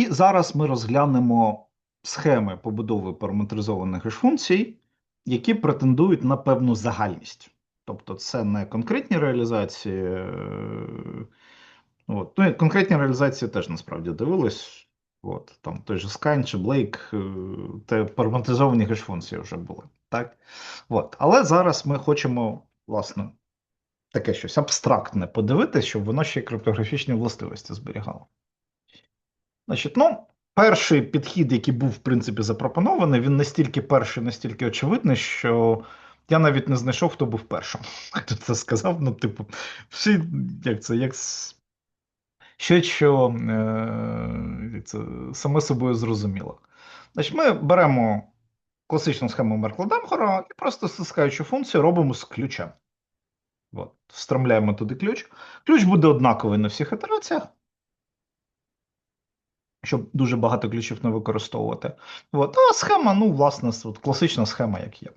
І зараз ми розглянемо схеми побудови параметризованих геш-функцій, які претендують на певну загальність. Тобто, це не конкретні реалізації. е, От. Ну, конкретні реалізації теж насправді дивились. От, там той же Skyne чи Blake, е, те параметризовані геш-функції вже були. Так? От. Але зараз ми хочемо, власне, таке щось абстрактне подивитися, щоб воно ще й криптографічні властивості зберігало. Значить, ну, перший підхід, який був, в принципі, запропонований, він настільки перший, настільки очевидний, що я навіть не знайшов, хто був першим. Хто це сказав? Ну, типу, всі, як це, як с- що е, це, саме собою зрозуміло. Значить, ми беремо класичну схему Меркла Дамгора і просто стискаючи функцію робимо з ключем. От, встромляємо туди ключ. Ключ буде однаковий на всіх ітераціях, щоб дуже багато ключів не використовувати. От. А схема, ну, власне, от, класична схема, як є.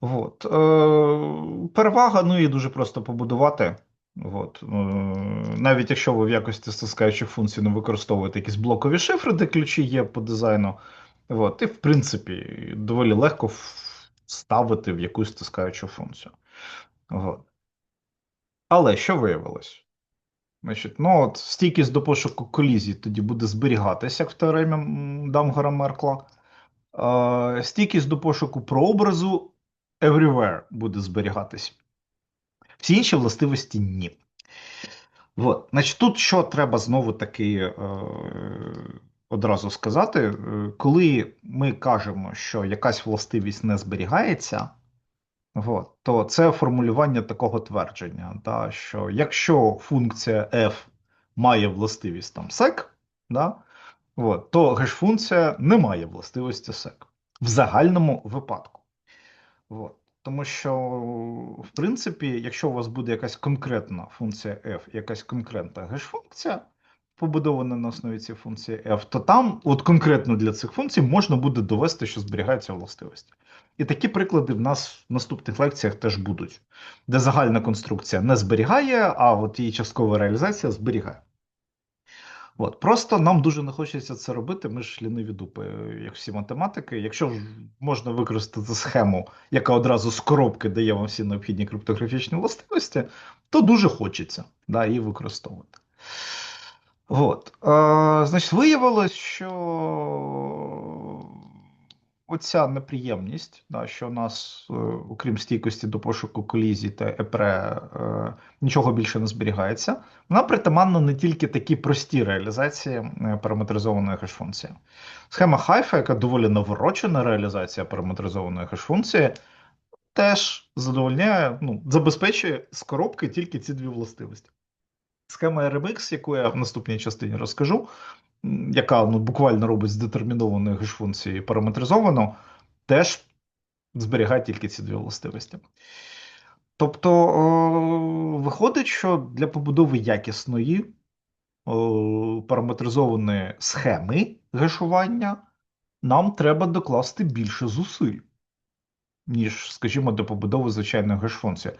От. Е, перевага, ну її дуже просто побудувати. От. Е, навіть якщо ви в якості стискаючих функцій не використовуєте якісь блокові шифри, де ключі є по дизайну, от, і в принципі доволі легко вставити в якусь стискаючу функцію. От. Але що виявилось? Значить, ну от стійкість до пошуку колізій тоді буде зберігатися, як в теоремі Дамгора Меркла. Е, стійкість до пошуку прообразу everywhere буде зберігатись. Всі інші властивості ні. От. Значить, тут що треба знову таки е, одразу сказати, Е, коли ми кажемо, що якась властивість не зберігається, от, то це формулювання такого твердження, да, що якщо функція f має властивість там sec, да, от, то геш-функція не має властивості sec в загальному випадку. От. Тому що, в принципі, якщо у вас буде якась конкретна функція f, якась конкретна геш-функція, побудована на основі цієї функції f, то там, от конкретно для цих функцій, можна буде довести, що зберігаються властивості. І такі приклади в нас в наступних лекціях теж будуть, де загальна конструкція не зберігає, а от її часткова реалізація зберігає. От, просто нам дуже не хочеться це робити. Ми ж ліниві дупи, як всі математики. Якщо можна використати схему, яка одразу з коробки дає вам всі необхідні криптографічні властивості, то дуже хочеться да, її використовувати. От. Е, значить, виявилось, що оця неприємність, да, що у нас, е, окрім стійкості до пошуку колізій та епре, е, нічого більше не зберігається, вона притаманна не тільки такі прості реалізації е, параметризованої хеш-функції. Схема Хайфа, яка доволі наворочена реалізація параметризованої хеш-функції, теж задовольняє, ну, забезпечує з коробки тільки ці дві властивості. Схема RMX, яку я в наступній частині розкажу, яка ну, буквально робить з детермінованої геш-функції теж зберігає тільки ці дві властивості. Тобто, виходить, що для побудови якісної параметризованої схеми гешування нам треба докласти більше зусиль, ніж, скажімо, до побудови звичайної геш-функції.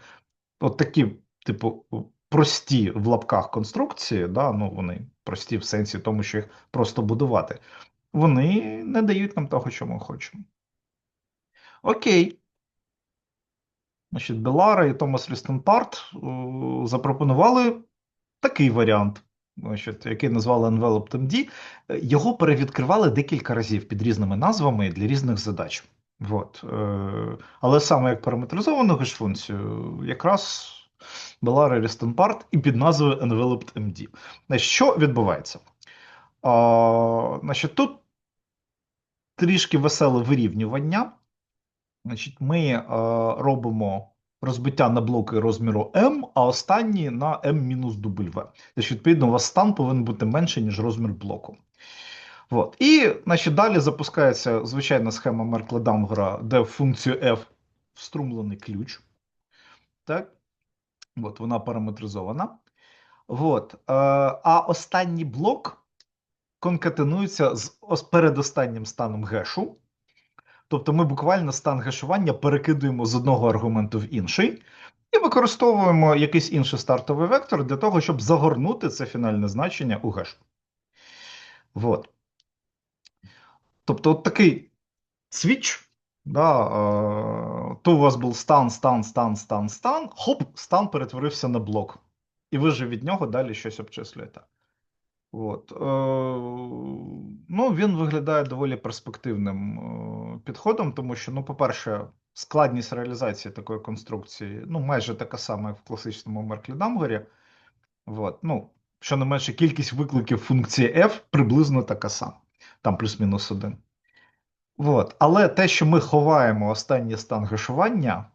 От такі, типу, прості в лапках конструкції, да, ну вони прості в сенсі тому, що їх просто будувати, вони не дають нам того, що ми хочемо. Окей. Значить, Белара і Томас Лістенпарт е, запропонували такий варіант, значить, який назвали Enveloped MD. Е, Його перевідкривали декілька разів під різними назвами для різних задач. От. е, Але саме як параметризовану геш-функцію, якраз Белара і Лістенпарт і під назвою Enveloped MD. Що відбувається? А, значить, тут трішки веселе вирівнювання. Значить, ми е, робимо розбиття на блоки розміру m, а останні на m-w. Тобто, відповідно, у вас стан повинен бути менший, ніж розмір блоку. От. І значить, далі запускається звичайна схема Меркла Дамгора, де в функцію f вструмлений ключ. Так? От, вона параметризована. От. Е, а останній блок конкатенується з передостаннім станом гешу. Тобто ми буквально стан гешування перекидуємо з одного аргументу в інший і використовуємо якийсь інший стартовий вектор для того, щоб загорнути це фінальне значення у геш. Вот. Тобто, от такий свіч, да, е, то у вас був стан, стан, стан, стан, стан, хоп, стан перетворився на блок. І ви вже від нього далі щось обчислюєте. От. Е, ну, він виглядає доволі перспективним е, підходом, тому що, ну, по-перше, складність реалізації такої конструкції ну, майже така сама, як в класичному Мерклі Дамгорі. От. Ну, що не менше, кількість викликів функції f приблизно така сама, там плюс-мінус один. От. Але те, що ми ховаємо останній стан гешування,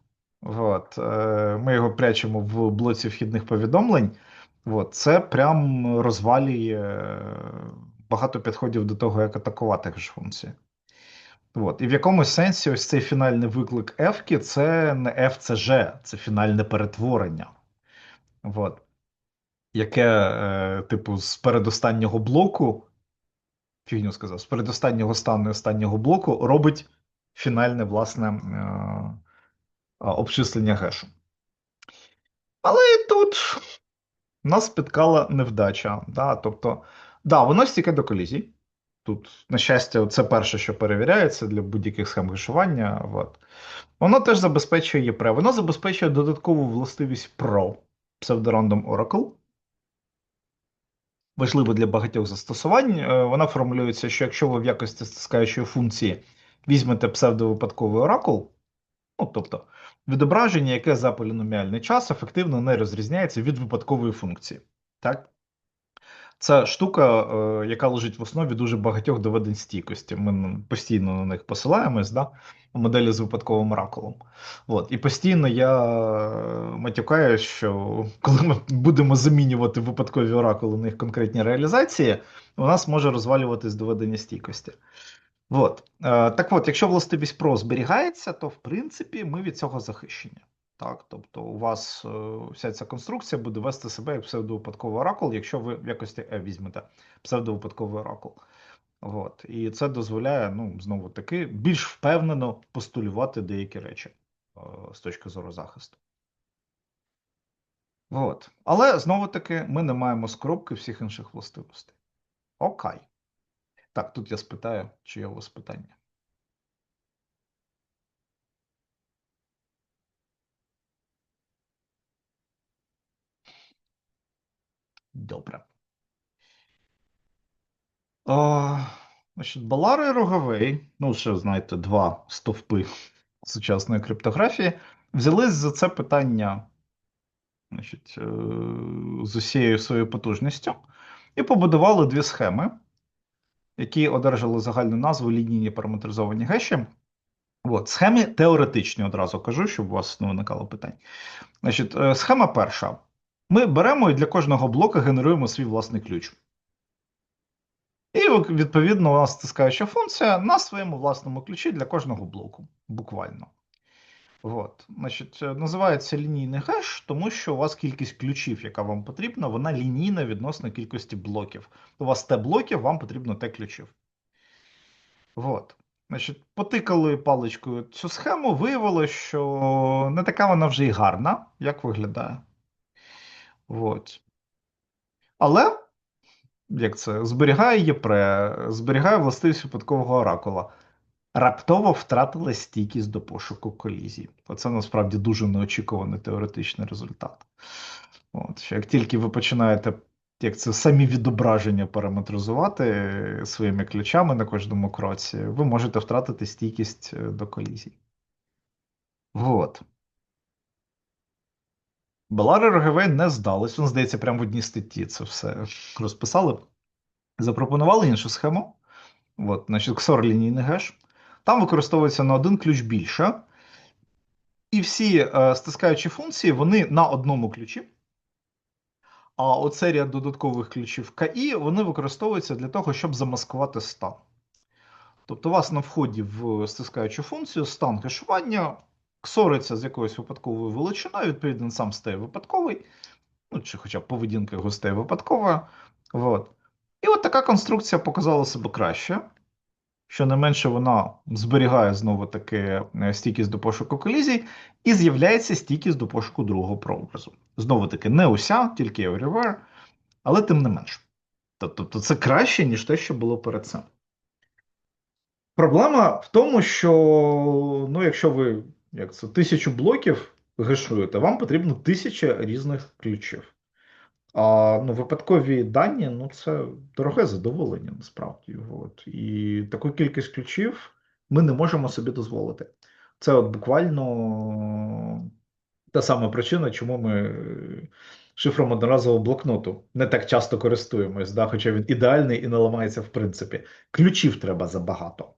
от, е, ми його прячемо в блоці вхідних повідомлень. От, це прям розвалює багато підходів до того, як атакувати хеш-функції. От. І в якомусь сенсі ось цей фінальний виклик F, це не F, це G, це фінальне перетворення. От. Яке, е, типу, з передостаннього блоку, фігню сказав, з передостаннього стану і останнього блоку робить фінальне власне е, обчислення гешу. Але тут нас спіткала невдача. Да? Тобто, да, воно стільки до колізій. Тут, на щастя, це перше, що перевіряється для будь-яких схем гешування. От. Воно теж забезпечує ЄПРЕ. Воно забезпечує додаткову властивість PRO Pseudorandom Oracle. Важливо для багатьох застосувань. Е, вона формулюється, що якщо ви в якості стискаючої функції візьмете псевдовипадковий оракул, ну, тобто відображення, яке за поліноміальний час ефективно не розрізняється від випадкової функції. Так? Це штука, е, яка лежить в основі дуже багатьох доведень стійкості. Ми постійно на них посилаємось, да? моделі з випадковим оракулом. От. І постійно я матюкаю, що коли ми будемо замінювати випадкові оракули на їх конкретні реалізації, у нас може розвалюватись доведення стійкості. От. Е, так от, якщо властивість PRO зберігається, то в принципі ми від цього захищені. Так, Тобто у вас е, вся ця конструкція буде вести себе як псевдовипадковий оракул, якщо ви в якості E візьмете псевдовипадковий оракул. От. І це дозволяє, ну, знову таки, більш впевнено постулювати деякі речі е, з точки зору захисту. От. Але знову таки ми не маємо скробки всіх інших властивостей. Окей. Так, тут я спитаю, чи є у вас питання. Добре. О, значить, Балара і Роговий, ну, ще, знаєте, два стовпи сучасної криптографії, взялись за це питання значить, е, з усією своєю потужністю і побудували дві схеми, які одержали загальну назву лінійні параметризовані геші. От, Схеми теоретичні одразу кажу, щоб у вас не виникало питань. Значить, е, Схема перша. Ми беремо і для кожного блока генеруємо свій власний ключ. І, відповідно, у нас стискаюча функція на своєму власному ключі для кожного блоку. Буквально. От. Значить, е, Називається лінійний геш, тому що у вас кількість ключів, яка вам потрібна, вона лінійна відносно кількості блоків. У вас Т блоків, вам потрібно Т ключів. От. Значить, Потикали паличкою цю схему, виявилося, що не така вона вже й гарна, як виглядає. От. Але, як це, зберігає ЄПРЕ, зберігає властивість випадкового оракула. Раптово втратила стійкість до пошуку колізій. Оце насправді дуже неочікуваний теоретичний результат. От, що Як тільки ви починаєте як це самі відображення параметризувати своїми ключами на кожному кроці, ви можете втратити стійкість е, до колізій. От. Балари Рогевей не здались. Він, здається, прямо в одній статті це все розписали. Запропонували іншу схему. От, значить, XOR лінійний геш. Там використовується на один ключ більше. І всі е, стискаючі функції вони на одному ключі. А от серія додаткових ключів КІ вони використовуються для того, щоб замаскувати стан. Тобто, у вас на вході в стискаючу функцію стан кешування ксориться з якоюсь випадковою величиною, відповідно, сам стає випадковий, ну, чи хоча б поведінка його стає випадковою. От. І от така конструкція показала себе краще. Що не менше вона зберігає знову таки е, стійкість до пошуку колізій, і з'являється стійкість до пошуку другого прообразу. Знову таки, не уся, тільки everywhere, але тим не менш. Тобто це краще, ніж те, що було перед цим. Проблема в тому, що ну, якщо ви як це, тисячу блоків гешуєте, вам потрібно тисяча різних ключів. А ну, випадкові дані ну, це дороге задоволення насправді. От. І таку кількість ключів ми не можемо собі дозволити. Це от буквально та сама причина, чому ми шифром одноразового блокноту не так часто користуємось, да? хоча він ідеальний і не ламається в принципі. Ключів треба забагато.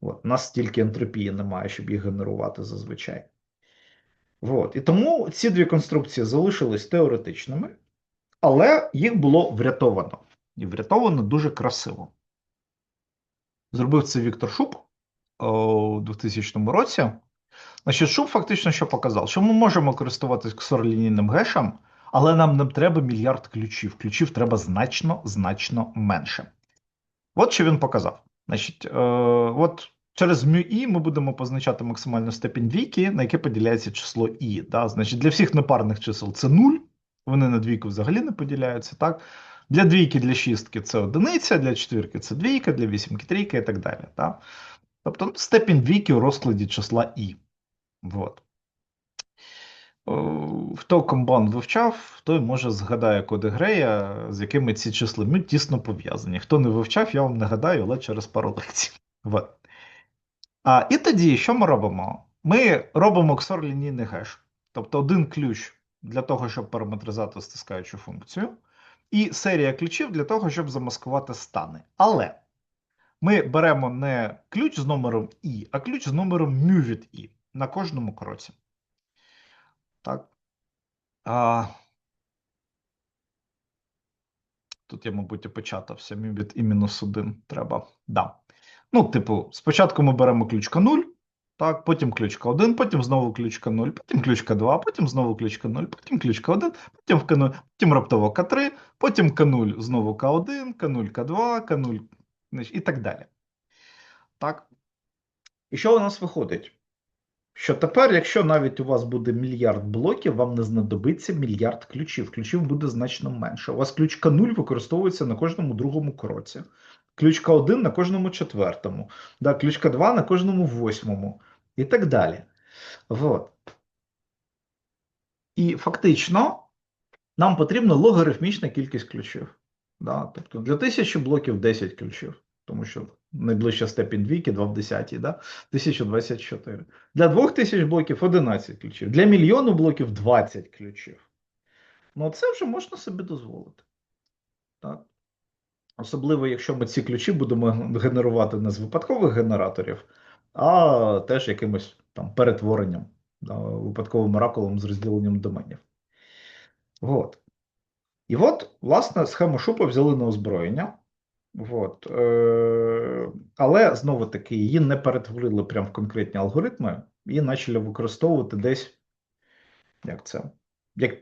От. У нас стільки ентропії немає, щоб їх генерувати зазвичай. От. І тому ці дві конструкції залишились теоретичними, але їх було врятовано. І врятовано дуже красиво. Зробив це Віктор Шуб у 2000 році. Значить, Шуб фактично що показав, що ми можемо користуватися ксоролінійним гешем, але нам не треба мільярд ключів. Ключів треба значно, значно менше. От що він показав. Значить, е, от через μi ми будемо позначати максимальну степінь двійки, на яке поділяється число і. Да? Значить, для всіх непарних чисел це 0, вони на двійку взагалі не поділяються. так? Для двійки, для шістки це одиниця, для четвірки це двійка, для вісімки трійка і так далі. Так? Тобто степінь двійки у розкладі числа і. Вот. Хто комбан вивчав, той може згадає коди Грея, з якими ці числи ми тісно пов'язані. Хто не вивчав, я вам нагадаю, але через пару лекцій. А, І тоді, що ми робимо? Ми робимо XOR лінійний геш. Тобто один ключ для того, щоб параметризувати стискаючу функцію, і серія ключів для того, щоб замаскувати стани. Але ми беремо не ключ з номером І, а ключ з номером μ від І на кожному кроці. Так. А... Тут я, мабуть, опечатався. Мій від і мінус 1 треба. Да. Ну, типу, спочатку ми беремо ключка 0, так, потім ключка 1, потім знову ключка 0, потім ключка 2, потім знову ключка 0, потім ключка 1, потім в К0, потім раптово К3, потім К0, знову К1, К0, К2, К0 і так далі. Так. І що у нас виходить? Що тепер, якщо навіть у вас буде мільярд блоків, вам не знадобиться мільярд ключів. Ключів буде значно менше. У вас ключка 0 використовується на кожному другому кроці, ключка 1 на кожному четвертому, да, ключка 2 на кожному восьмому і так далі. Вот. І фактично нам потрібна логарифмічна кількість ключів. Да? Тобто для тисячі блоків 10 ключів тому що найближча степінь двійки 2 в 10, да? 1024. Для 2000 блоків 11 ключів. Для мільйону блоків 20 ключів. Ну, це вже можна собі дозволити. Так? Особливо, якщо ми ці ключі будемо генерувати не з випадкових генераторів, а теж якимось там перетворенням, да, випадковим оракулом з розділенням доменів. От. І от, власне, схему шупа взяли на озброєння. От. Е, Але знову таки її не перетворили прямо в конкретні алгоритми, і почали використовувати десь як це, як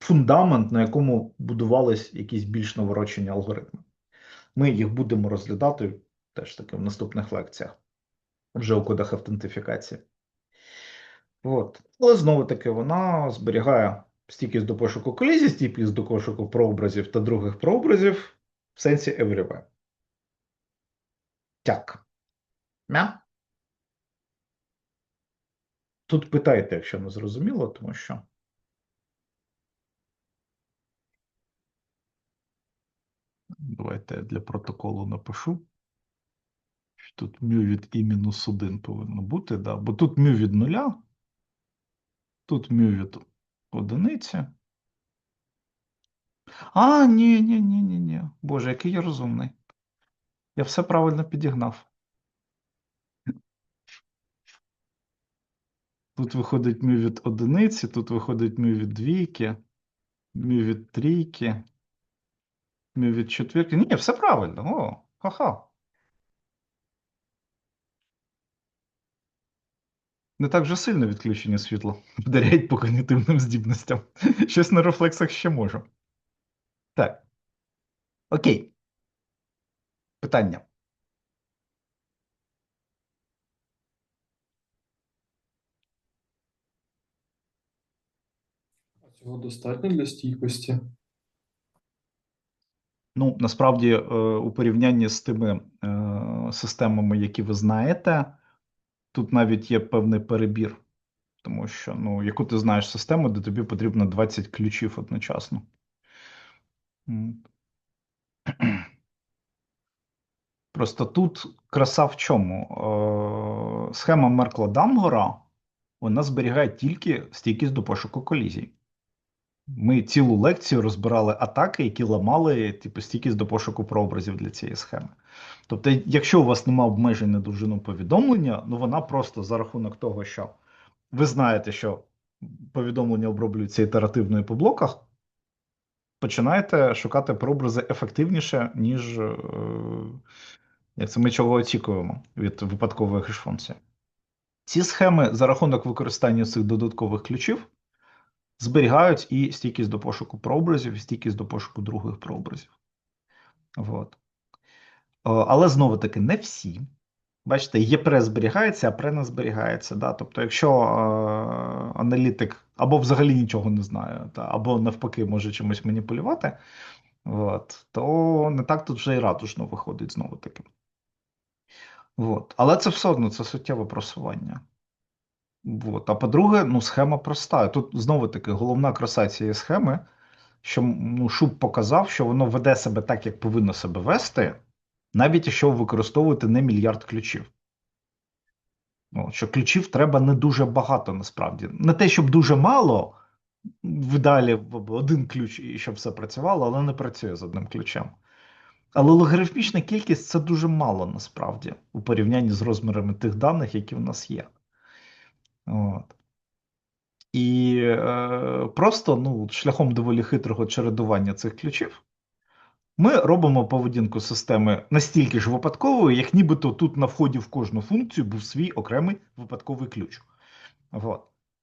фундамент, на якому будувались якісь більш наворочені алгоритми. Ми їх будемо розглядати теж таки в наступних лекціях, вже у кодах автентифікації. От. Але знову таки вона зберігає стійкість до пошуку колізій, стійкість до пошуку прообразів та других прообразів в сенсі everywhere тяк. Мя? Тут питайте, якщо не зрозуміло, тому що. Давайте я для протоколу напишу. Тут мю від і мінус 1 повинно бути, да? бо тут мю від 0, тут мю від одиниці. А, ні, ні, ні, ні, ні. Боже, який я розумний. Я все правильно підігнав. Тут виходить мій від одиниці, тут виходить мій від двійки, мій від трійки, мій від четвірки. Ні, все правильно. О, ха-ха. Не так вже сильно відключення світла вдаряють по когнітивним здібностям. Щось на рефлексах ще можу. Так. Окей. Питання. Цього достатньо для стійкості? Ну, насправді, е, у порівнянні з тими е, системами, які ви знаєте, тут навіть є певний перебір. Тому що, ну, яку ти знаєш систему, де тобі потрібно 20 ключів одночасно. Просто тут краса в чому? Е, Схема Меркла Дамгора вона зберігає тільки стійкість до пошуку колізій. Ми цілу лекцію розбирали атаки, які ламали типу, стійкість до пошуку прообразів для цієї схеми. Тобто, якщо у вас немає обмежень на довжину повідомлення, ну вона просто за рахунок того, що ви знаєте, що повідомлення оброблюються ітеративно і по блоках, починаєте шукати прообрази ефективніше, ніж е, це ми чого очікуємо від випадкової хеш-функції. Ці схеми за рахунок використання цих додаткових ключів зберігають і стійкість до пошуку прообразів, і стійкість до пошуку других прообразів. От. Але знову таки, не всі. Бачите, ЄПРЕ зберігається, а ПРЕ не зберігається. Да? Тобто, якщо е, аналітик або взагалі нічого не знає, та, або навпаки може чимось маніпулювати, от, то не так тут вже і ратушно виходить знову таки. От. Але це все одно це суттєве просування. От. А по-друге, ну, схема проста. Тут знову таки головна краса цієї схеми, що ну, Шуб показав, що воно веде себе так, як повинно себе вести, навіть якщо ви використовуєте не мільярд ключів. Ну, що ключів треба не дуже багато насправді. Не те, щоб дуже мало, в ідеалі один ключ і щоб все працювало, але не працює з одним ключем. Але логарифмічна кількість це дуже мало насправді у порівнянні з розмірами тих даних, які в нас є. От. І е, просто ну, шляхом доволі хитрого чередування цих ключів ми робимо поведінку системи настільки ж випадковою, як нібито тут на вході в кожну функцію був свій окремий випадковий ключ. От.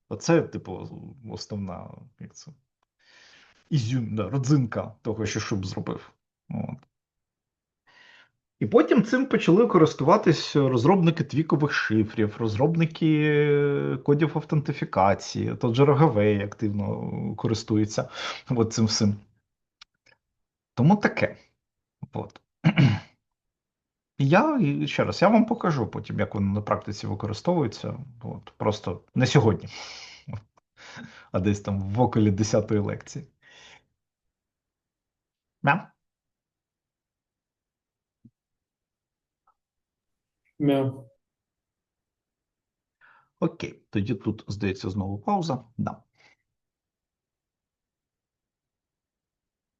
Оце, типу, основна як це, ізюм, да, родзинка того, що Шуб зробив. От. І потім цим почали користуватись розробники твікових шифрів, розробники е, кодів автентифікації, тот же Рогавей активно користується от цим всім. Тому таке. От. Я ще раз я вам покажу потім, як воно на практиці використовується. От. Просто не сьогодні, а десь там в околі 10-ї лекції. Мя? Окей, тоді тут, здається, знову пауза. Да.